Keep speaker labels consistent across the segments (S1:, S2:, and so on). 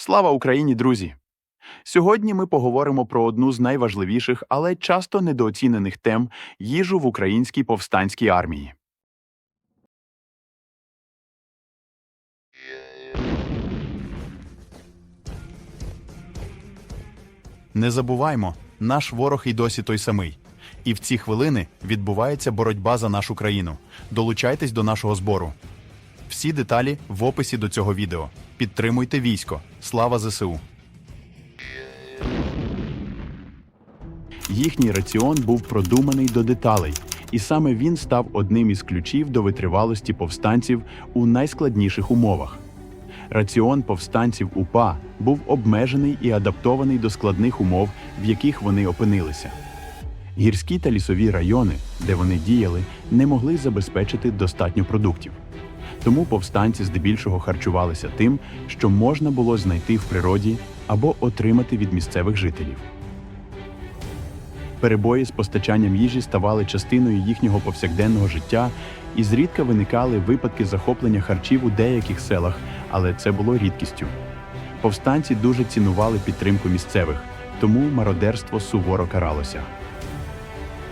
S1: Слава Україні, друзі! Сьогодні ми поговоримо про одну з найважливіших, але часто недооцінених тем їжу в українській повстанській армії. Не забуваймо, наш ворог і досі той самий. І в ці хвилини відбувається боротьба за нашу країну. Долучайтесь до нашого збору. Всі деталі в описі до цього відео. Підтримуйте військо. Слава ЗСУ! Їхній раціон був продуманий до деталей, і саме він став одним із ключів до витривалості повстанців у найскладніших умовах. Раціон повстанців УПА був обмежений і адаптований до складних умов, в яких вони опинилися. Гірські та лісові райони, де вони діяли, не могли забезпечити достатньо продуктів. Тому повстанці здебільшого харчувалися тим, що можна було знайти в природі або отримати від місцевих жителів. Перебої з постачанням їжі ставали частиною їхнього повсякденного життя, і зрідка виникали випадки захоплення харчів у деяких селах, але це було рідкістю. Повстанці дуже цінували підтримку місцевих, тому мародерство суворо каралося.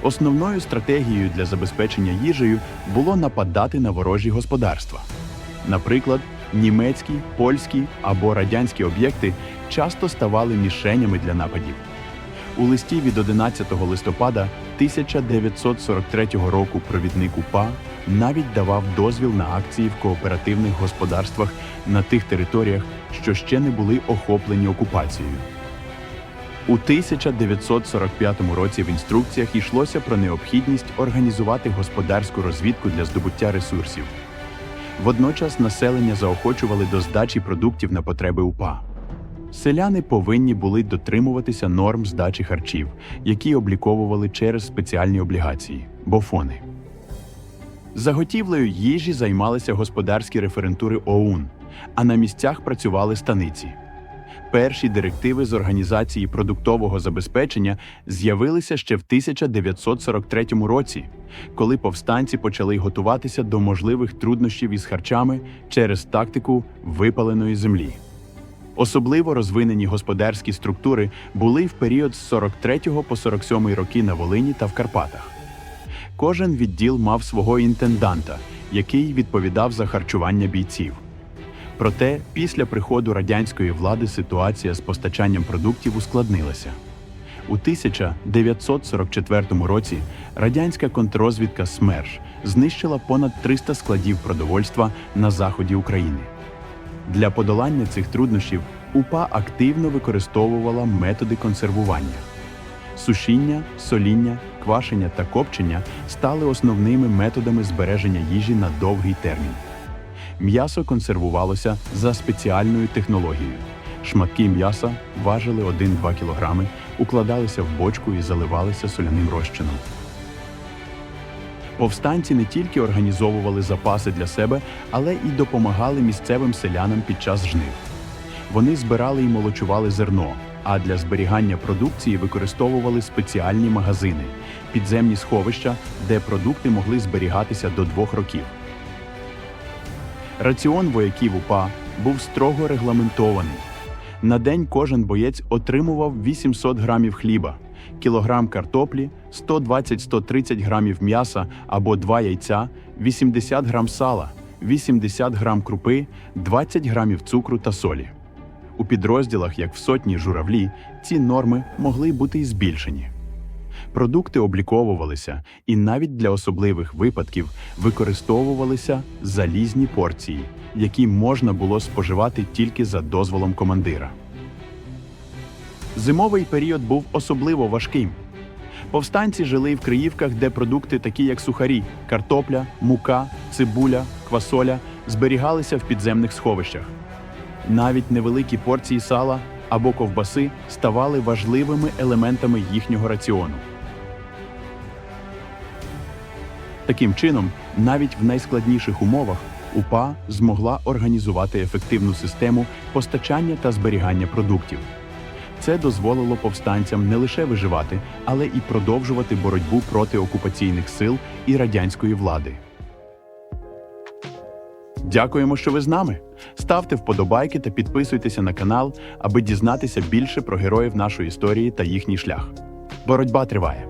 S1: Основною стратегією для забезпечення їжею було нападати на ворожі господарства. Наприклад, німецькі, польські або радянські об'єкти часто ставали мішенями для нападів. У листі від 11 листопада 1943 року провідник УПА навіть давав дозвіл на акції в кооперативних господарствах на тих територіях, що ще не були охоплені окупацією. У 1945 році в інструкціях йшлося про необхідність організувати господарську розвідку для здобуття ресурсів. Водночас населення заохочували до здачі продуктів на потреби УПА. Селяни повинні були дотримуватися норм здачі харчів, які обліковували через спеціальні облігації бофони. Заготівлею їжі займалися господарські референтури ОУН, а на місцях працювали станиці. Перші директиви з організації продуктового забезпечення з'явилися ще в 1943 році, коли повстанці почали готуватися до можливих труднощів із харчами через тактику випаленої землі. Особливо розвинені господарські структури були в період з 43 по 47 роки на Волині та в Карпатах. Кожен відділ мав свого інтенданта, який відповідав за харчування бійців. Проте після приходу радянської влади ситуація з постачанням продуктів ускладнилася. У 1944 році радянська контррозвідка СМЕРШ знищила понад 300 складів продовольства на заході України. Для подолання цих труднощів УПА активно використовувала методи консервування. Сушіння, соління, квашення та копчення стали основними методами збереження їжі на довгий термін. М'ясо консервувалося за спеціальною технологією. Шматки м'яса важили 1-2 кг, укладалися в бочку і заливалися соляним розчином. Повстанці не тільки організовували запаси для себе, але і допомагали місцевим селянам під час жнив. Вони збирали і молочували зерно, а для зберігання продукції використовували спеціальні магазини, підземні сховища, де продукти могли зберігатися до двох років. Раціон вояків УПА був строго регламентований. На день кожен боєць отримував 800 грамів хліба, кілограм картоплі, 120-130 грамів м'яса або два яйця, 80 грам сала, 80 грам крупи, 20 грамів цукру та солі. У підрозділах, як в сотні журавлі, ці норми могли бути і збільшені. Продукти обліковувалися і навіть для особливих випадків використовувалися залізні порції, які можна було споживати тільки за дозволом командира. Зимовий період був особливо важким. Повстанці жили в Криївках, де продукти, такі як сухарі, картопля, мука, цибуля, квасоля, зберігалися в підземних сховищах. Навіть невеликі порції сала або ковбаси ставали важливими елементами їхнього раціону. Таким чином, навіть в найскладніших умовах УПА змогла організувати ефективну систему постачання та зберігання продуктів. Це дозволило повстанцям не лише виживати, але і продовжувати боротьбу проти окупаційних сил і радянської влади. Дякуємо, що ви з нами. Ставте вподобайки та підписуйтеся на канал, аби дізнатися більше про героїв нашої історії та їхній шлях. Боротьба триває.